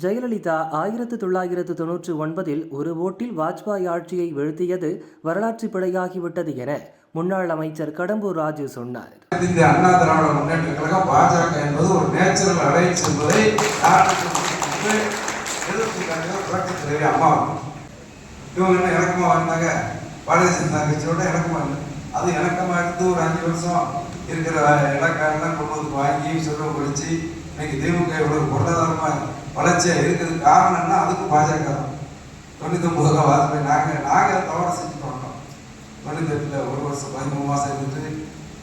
ஜெயலலிதா ஆயிரத்து தொள்ளாயிரத்து தொன்னூற்றி ஒன்பதில் ஒரு ஓட்டில் வாஜ்பாய் ஆட்சியை வீழ்த்தியது வரலாற்று பிழையாகிவிட்டது என முன்னாள் அமைச்சர் கடம்பூர் ராஜு சொன்னார். இந்த அண்ணா திராவிட முன்னேற்ற கழகம் பாஜக என்பது ஒரு நேச்சுரல் அலைன்ஸ் என்பதை அம்மா இவங்க என்ன இணக்கமா வந்தாங்க? பாரதிய ஜனதா கட்சியோட இணக்கமா அது இணக்கமா இருந்து ஒரு அஞ்சு வருஷம் இருக்கிற இலக்காரெல்லாம் கொண்டு வந்து வாங்கி சொல்ல படிச்சு இன்னைக்கு திமுக இவ்வளவு பொருளாதாரமா வளர்ச்சியா இருக்கிறது காரணம் என்ன? அதுக்கு பாஜக தான். தொண்ணூத்தி ரூபா வாஜ்பாய். நாங்க நாங்க தவறு செஞ்சுட்டு வந்தோம் தொண்ணூத்தெட்டுல ஒரு வருஷம் பதிமூணு மாசம் இருந்துட்டு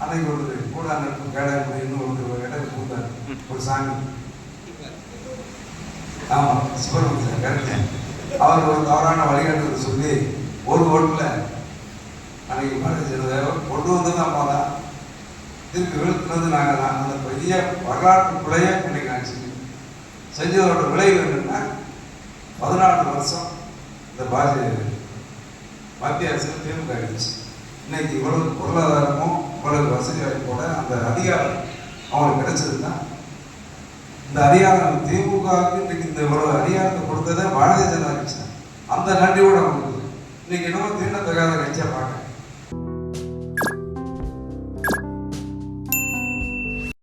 அன்னைக்கு ஒரு கூட நட்பு கேடாக்குடி இன்னும் ஒரு இடம் கூந்தார் ஒரு சாமி. ஆமா சுப்பிரமணியன் கரெக்ட். அவர் ஒரு தவறான வழிகாட்டுதல் சொல்லி ஒரு ஓட்டுல அன்னைக்கு பாரதிய ஜனதா கொண்டு வந்தது அம்மா தான் திருப்பி வீழ்த்தினது நாங்கள் தான் அந்த பெரிய வரலாற்று பிழைய இன்னைக்கு நான் செஞ்சேன் செஞ்சதோட விளைவு என்னன்னா பதினாலு வருஷம் இந்த பாஜக மத்திய அரசு திமுக ஆயிடுச்சு. இன்னைக்கு இவ்வளவு பொருளாதாரமும் இவ்வளவு வசதி வாய்ப்போட அந்த அதிகாரம் அவங்களுக்கு கிடைச்சதுன்னா இந்த அதிகாரம் திமுகவுக்கு இன்னைக்கு இந்த இவ்வளவு அதிகாரத்தை கொடுத்ததே பாரதிய ஜனதா கட்சி அந்த நன்றியோட அவங்களுக்கு. இன்னைக்கு என்னமோ தீண்டத்தகாத கட்சியாக பார்க்க